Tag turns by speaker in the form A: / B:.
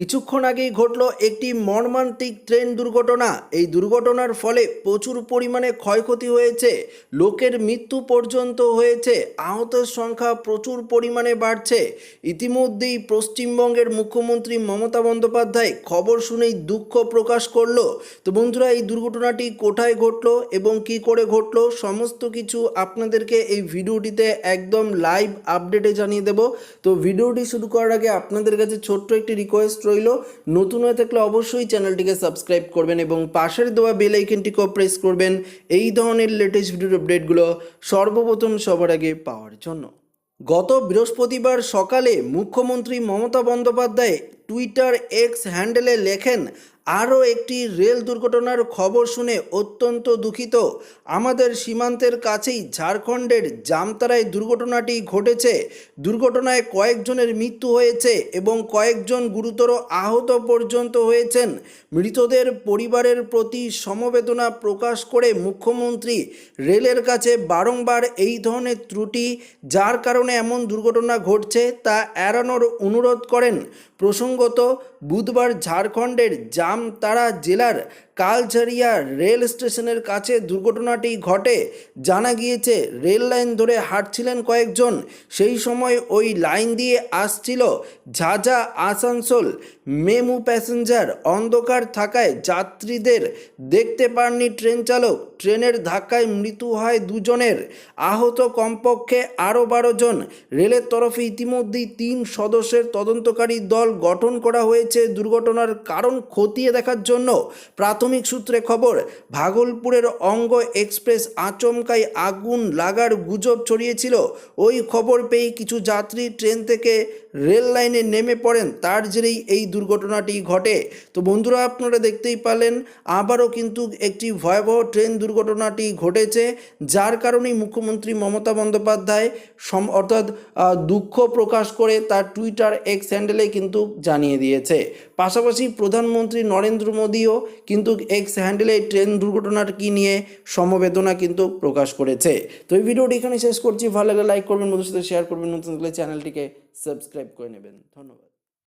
A: কিছুক্ষণ আগেই ঘটল একটি মর্মান্তিক ট্রেন দুর্ঘটনা। এই দুর্ঘটনার ফলে প্রচুর পরিমাণে ক্ষয়ক্ষতি হয়েছে। লোকের মৃত্যু পর্যন্ত হয়েছে। আহতের সংখ্যা প্রচুর পরিমাণে বাড়ছে। ইতিমধ্যেই পশ্চিমবঙ্গের মুখ্যমন্ত্রী মমতা বন্দ্যোপাধ্যায় খবর শুনেই দুঃখ প্রকাশ করল। তো বন্ধুরা, এই দুর্ঘটনাটি কোথায় ঘটলো এবং কি করে ঘটলো, সমস্ত কিছু আপনাদেরকে এই ভিডিওটিতে একদম লাইভ আপডেটে জানিয়ে দেব। তো ভিডিওটি শুরু করার আগে আপনাদের কাছে ছোট্ট একটি রিকোয়েস্ট রইল। নতুন হয়ে থাকলে অবশ্যই চ্যানেলটিকে সাবস্ক্রাইব করবেন এবং পাশের দেওয়া বেল আইকনটিকেও প্রেস করবেন। এই ধরনের লেটেস্ট ভিডিওর আপডেটগুলো সর্বপ্রথম সবার আগে পাওয়ার জন্য। গত বৃহস্পতিবার সকালে মুখ্যমন্ত্রী মমতা বন্দ্যোপাধ্যায় টুইটার এক্স হ্যান্ডেলে লেখেন আরও একটি রেল দুর্ঘটনার খবর শুনে অত্যন্ত দুঃখিত। আমাদের সীমান্তের কাছেই ঝাড়খণ্ডের জামতারায় দুর্ঘটনাটি ঘটেছে। দুর্ঘটনায় কয়েকজনের মৃত্যু হয়েছে এবং কয়েকজন গুরুতর আহত পর্যন্ত হয়েছেন। মৃতদের পরিবারের প্রতি সমবেদনা প্রকাশ করে মুখ্যমন্ত্রী রেলের কাছে বারংবার এই ধরনের ত্রুটি, যার কারণে এমন দুর্ঘটনা ঘটছে তা এড়ানোর অনুরোধ করেন। প্রসঙ্গত, বুধবার ঝাড়খণ্ডের জামতারা জেলার কালঝারিয়া রেল স্টেশনের কাছে দুর্ঘটনাটি ঘটে। জানা গিয়েছে, রেল লাইন ধরে হাঁটছিলেন কয়েকজন। সেই সময় ওই লাইন দিয়ে আসছিল ঝাঝা আসানসোল। মেমু প্যাসেঞ্জার অন্ধকার থাকায় যাত্রীদের দেখতে পাননি ট্রেন চালক। ট্রেনের ধাক্কায় মৃত্যু হয় দুজনের। আহত কমপক্ষে আরও বারো জন। রেলের তরফে ইতিমধ্যেই তিন সদস্যের তদন্তকারী দল গঠন করা হয়েছে। দুর্ঘটনার কারণ খতিয়ে দেখার জন্য প্রাথমিক সূত্রে খবর, ভাগলপুরের অঙ্গ এক্সপ্রেস আচমকাই আগুন লাগার গুজব ছড়িয়েছিল। ওই খবর পেয়ে কিছু যাত্রী ট্রেন থেকে রেল লাইনে নেমে পড়েন। তার জেরেই এই দুর্ঘটনাটি ঘটে। তো বন্ধুরা, আপনারা দেখতেই পালেন আবারও কিন্তু একটি ভয়াবহ ট্রেন দুর্ঘটনাটি ঘটেছে, যার কারণেই মুখ্যমন্ত্রী মমতা বন্দ্যোপাধ্যায় সম, অর্থাৎ দুঃখ প্রকাশ করে তার টুইটার এক্স হ্যান্ডেলে কিন্তু জানিয়ে দিয়েছে। পাশাপাশি প্রধানমন্ত্রী নরেন্দ্র মোদীও কিন্তু এক্স হ্যান্ডেলে ট্রেন দুর্ঘটনার কি নিয়ে সমবেদনা কিন্তু প্রকাশ করেছে। তো এই ভিডিওটি এখানে শেষ করছি। ভালো লাগলে লাইক করবেন বন্ধুর সাথে শেয়ার করবেন। নতুন চ্যানেলটিকে সাবস্ক্রাইব করে নেবেন। ধন্যবাদ।